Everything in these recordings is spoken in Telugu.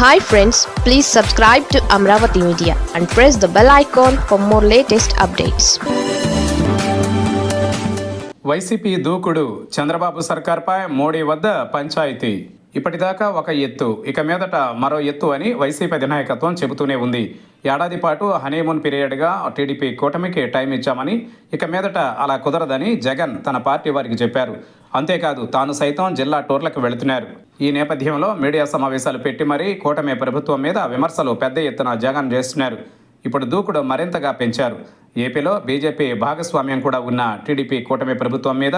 Hi friends please subscribe to Amaravati media and press the bell icon for more latest updates YCP దూకుడు చంద్రబాబు సర్కార్పై మోడీ వద్ద పంచాయతీ. ఇప్పటిదాకా ఒక ఎత్తు ఇక మీదట మరో ఎత్తు అని వైసీపీ అధినాయకత్వం చెబుతూనే ఉంది. ఏడాది పాటు హనీమూన్ పీరియడ్గా టీడీపీ కూటమికి టైం ఇచ్చామని ఇక మీదట అలా కుదరదని జగన్ తన పార్టీ వారికి చెప్పారు. అంతేకాదు తాను సైతం జిల్లా టూర్లకు వెళుతున్నారు. ఈ నేపథ్యంలో మీడియా సమావేశాలు పెట్టి మరీ కూటమి ప్రభుత్వం మీద విమర్శలు పెద్ద ఎత్తున జగన్ చేస్తున్నారు. ఇప్పుడు దూకుడు మరింతగా పెంచారు. ఏపీలో బీజేపీ భాగస్వామ్యం కూడా ఉన్న టీడీపీ కూటమి ప్రభుత్వం మీద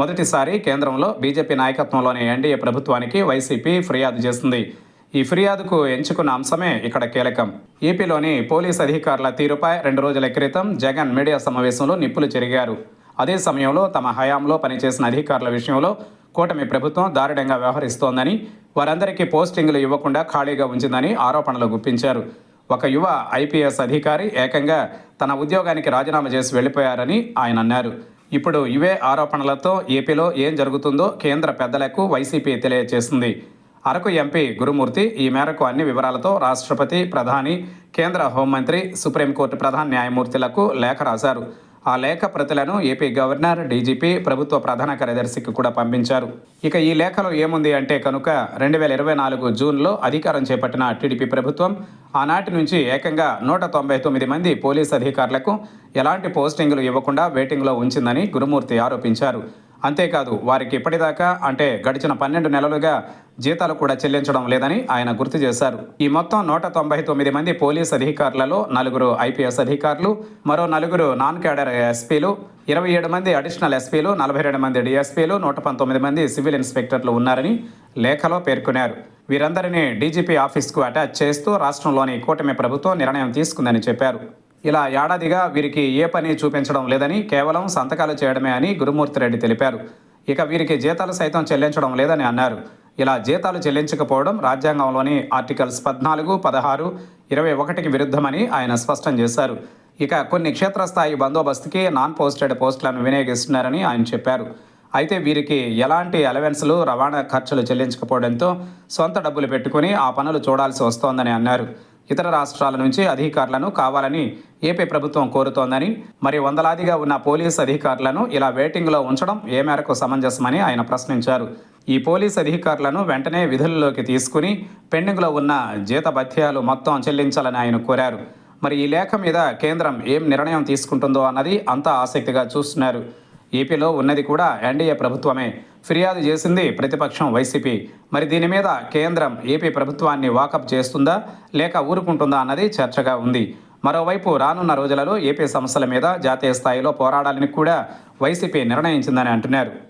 మొదటిసారి కేంద్రంలో బీజేపీ నాయకత్వంలోని ఎన్డీఏ ప్రభుత్వానికి వైసీపీ ఫిర్యాదు చేస్తుంది ఈ ఫిర్యాదుకు ఎంచుకున్న అంశమే ఇక్కడ కీలకం. ఏపీలోని పోలీస్ అధికారుల తీరుపై రెండు రోజుల క్రితం జగన్ మీడియా సమావేశంలో నిప్పులు చెరిగారు. అదే సమయంలో తమ హయాంలో పనిచేసిన అధికారుల విషయంలో కూటమి ప్రభుత్వం దారుణంగా వ్యవహరిస్తోందని వారందరికీ పోస్టింగులు ఇవ్వకుండా ఖాళీగా ఉంచిందని ఆరోపణలు గుప్పించారు. ఒక యువ ఐపీఎస్ అధికారి ఏకంగా తన ఉద్యోగానికి రాజీనామా చేసి వెళ్ళిపోయారని ఆయన అన్నారు. ఇప్పుడు ఇవే ఆరోపణలతో ఏపీలో ఏం జరుగుతుందో కేంద్ర పెద్దలకు వైసీపీ తెలియజేసింది అరకు ఎంపీ గురుమూర్తి ఈ మేరకు అన్ని వివరాలతో రాష్ట్రపతి ప్రధాని కేంద్ర హోంమంత్రి సుప్రీంకోర్టు ప్రధాన న్యాయమూర్తులకు లేఖ రాశారు. ఆ లేఖ ప్రతులను ఏపీ గవర్నర్ డీజీపీ ప్రభుత్వ ప్రధాన కార్యదర్శికి కూడా పంపించారు. ఇక ఈ లేఖలో ఏముంది అంటే కనుక రెండు వేల ఇరవై నాలుగు జూన్లో అధికారం చేపట్టిన టీడీపీ ప్రభుత్వం ఆనాటి నుంచి ఏకంగా నూట తొంభై తొమ్మిది మంది పోలీస్ అధికారులకు ఎలాంటి పోస్టింగులు ఇవ్వకుండా వెయిటింగ్లో ఉంచిందని గురుమూర్తి ఆరోపించారు. అంతేకాదు వారికి ఇప్పటిదాకా అంటే గడిచిన పన్నెండు నెలలుగా జీతాలు కూడా చెల్లించడం లేదని ఆయన గుర్తు చేశారు. ఈ మొత్తం నూట తొంభై తొమ్మిది మంది పోలీస్ అధికారులలో నలుగురు ఐపీఎస్ అధికారులు మరో నలుగురు నాన్ క్యాడర్ ఎస్పీలు ఇరవై ఏడు మంది అడిషనల్ ఎస్పీలు నలభై రెండు మంది డిఎస్పీలు నూట పంతొమ్మిది మంది సివిల్ ఇన్స్పెక్టర్లు ఉన్నారని లేఖలో పేర్కొన్నారు. వీరందరినీ డీజీపీ ఆఫీస్కు అటాచ్ చేస్తూ రాష్ట్రంలోని కూటమి ప్రభుత్వం నిర్ణయం తీసుకుందని చెప్పారు. ఇలా ఏడాదిగా వీరికి ఏ పని చూపించడం లేదని కేవలం సంతకాలు చేయడమే అని గురుమూర్తిరెడ్డి తెలిపారు. ఇక వీరికి జీతాలు సైతం చెల్లించడం లేదని అన్నారు. ఇలా జీతాలు చెల్లించకపోవడం రాజ్యాంగంలోని ఆర్టికల్స్ పద్నాలుగు పదహారు ఇరవై ఒకటికి విరుద్ధమని ఆయన స్పష్టం చేశారు. ఇక కొన్ని క్షేత్రస్థాయి బందోబస్తుకి నాన్ పోస్టెడ్ పోస్టులను వినియోగిస్తున్నారని ఆయన చెప్పారు. అయితే వీరికి ఎలాంటి అలవెన్స్లు రవాణా ఖర్చులు చెల్లించకపోవడంతో సొంత డబ్బులు పెట్టుకుని ఆ పనులు చూడాల్సి వస్తోందని అన్నారు. ఇతర రాష్ట్రాల నుంచి అధికారులను కావాలని ఏపీ ప్రభుత్వం కోరుతోందని మరి వందలాదిగా ఉన్న పోలీస్ అధికారులను ఇలా వెయిటింగ్లో ఉంచడం ఏ మేరకు సమంజసమని ఆయన ప్రశ్నించారు. ఈ పోలీస్ అధికారులను వెంటనే విధుల్లోకి తీసుకుని పెండింగ్లో ఉన్న జీత భత్యాలు మొత్తం చెల్లించాలని ఆయన కోరారు. మరి ఈ లేఖ మీద కేంద్రం ఏం నిర్ణయం తీసుకుంటుందో అన్నది అంతా ఆసక్తిగా చూస్తున్నారు. ఏపీలో ఉన్నది కూడా ఎన్డీఏ ప్రభుత్వమే. ఫిర్యాదు చేసింది ప్రతిపక్షం వైసీపీ. మరి దీని మీద కేంద్రం ఏపీ ప్రభుత్వాన్ని వాకప్ చేస్తుందా లేక ఊరుకుంటుందా అన్నది చర్చగా ఉంది. మరోవైపు రానున్న రోజులలో ఏపీ సమస్యల మీద జాతీయ స్థాయిలో పోరాడాలని కూడా వైసీపీ నిర్ణయించిందని అంటున్నారు.